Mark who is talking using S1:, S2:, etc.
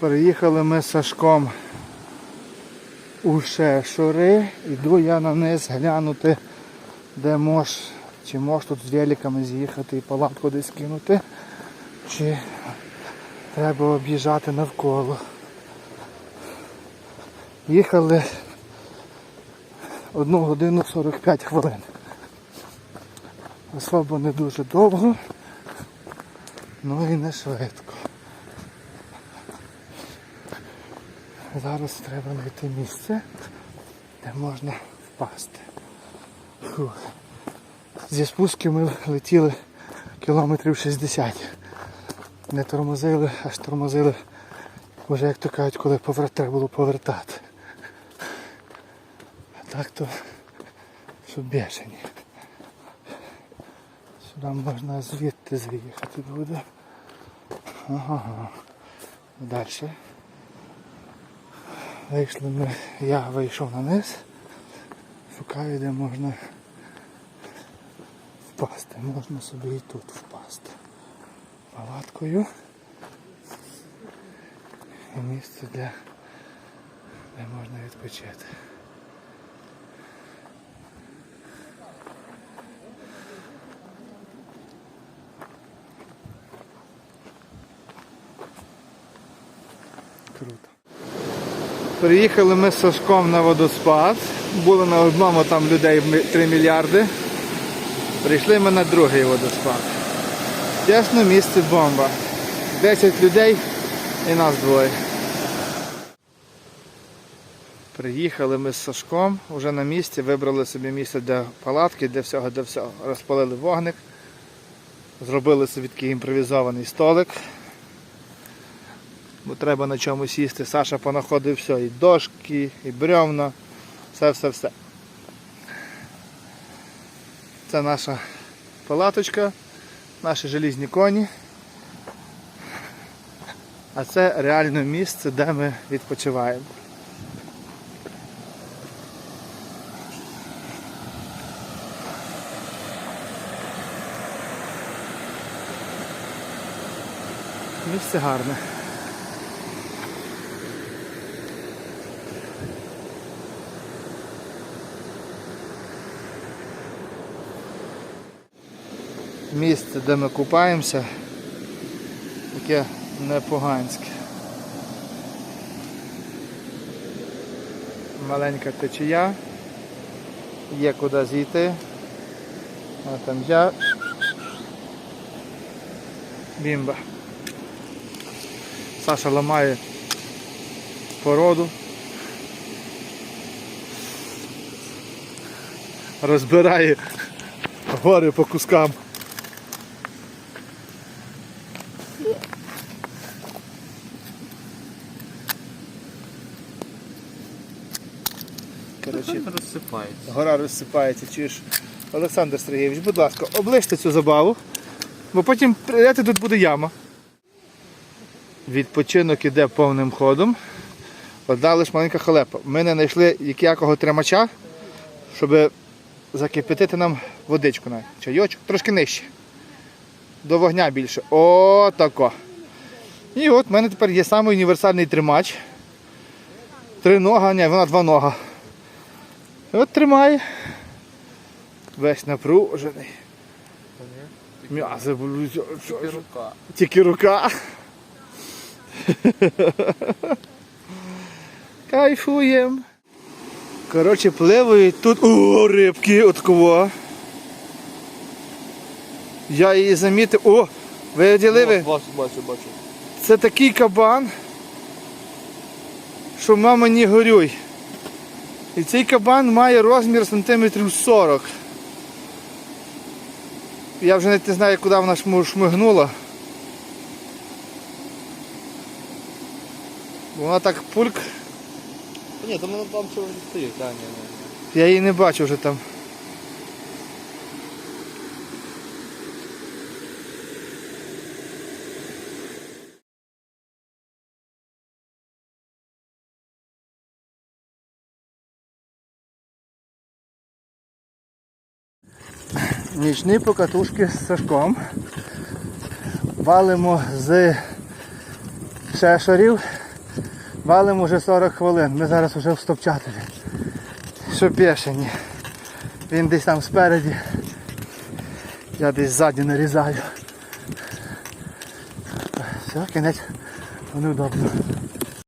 S1: Приїхали ми з Сашком у Шешури. Іду я на низ глянути, де мож, чи мож тут з великами з'їхати і палатку десь кинути, чи треба об'їжджати навколо. Їхали 1 годину 45 хвилин. Особо не дуже довго, ну і не швидко. Зараз треба знайти місце, де можна впасти. Фух. Зі спусків ми летіли кілометрів 60. Не тормозили, аж тормозили, вже як то кажуть, коли повер... треба було повертати. А так то що бешені. Сюди можна звідти з'їхати буде. Ага. Далі. Вийшли ми, я вийшов на низ, шукаю, де можна впасти. Можна собі і тут впасти. Палаткою. І місце для де можна відпочити. Круто. Приїхали ми з Сашком на водоспад. Було на одному там людей 3 мільярди. Прийшли ми на другий водоспад. Чесно, місце бомба. 10 людей і нас двоє. Приїхали ми з Сашком вже на місці, вибрали собі місце для палатки, для всього, для всього. Розпалили вогник, зробили собі такий імпровізований столик бо треба на чому сісти. Саша понаходив все, і дошки, і бревна, все-все-все. Це наша палаточка, наші желізні коні. А це реально місце, де ми відпочиваємо. Місце гарне. Місце, де ми купаємося, таке непоганське. Маленька течія, є куди зійти. А там я. Бімба. Саша ламає породу. Розбирає гори по кускам. Коротше,
S2: розсипається.
S1: гора розсипається. Чуєш? Олександр Сергійович, будь ласка, оближте цю забаву, бо потім прийдете, тут буде яма. Відпочинок іде повним ходом. Одна лише маленька халепа. Ми не знайшли якого тримача, щоб закипятити нам водичку навіть. Чайочок, трошки нижче. До вогня більше. О, тако. І от в мене тепер є самий універсальний тримач. Три нога, ні, вона два нога. От тримає. Весь напружений. М'язи будуть.
S2: Тільки рука.
S1: Тільки рука. Кайфуєм. Коротше, пливають тут. О, рибки, от кого. Я її замітив. О! Ви оділи ви?
S2: Бачу, бачу, бачу.
S1: Це такий кабан, що мама не горюй. І цей кабан має розмір сантиметрів 40. Я вже навіть не знаю, куди вона шмигнула. Вона так пульк,
S2: Ні, там там чого не стоїть, а, ні, ні.
S1: я її не бачу вже там. Нічні покатушки з Сашком. Валимо з шешарів Валимо вже 40 хвилин. Ми зараз вже в стопчателі. Що пішені. Він десь там спереді. Я десь ззаді нарізаю. Все, кінець. Вони удобно.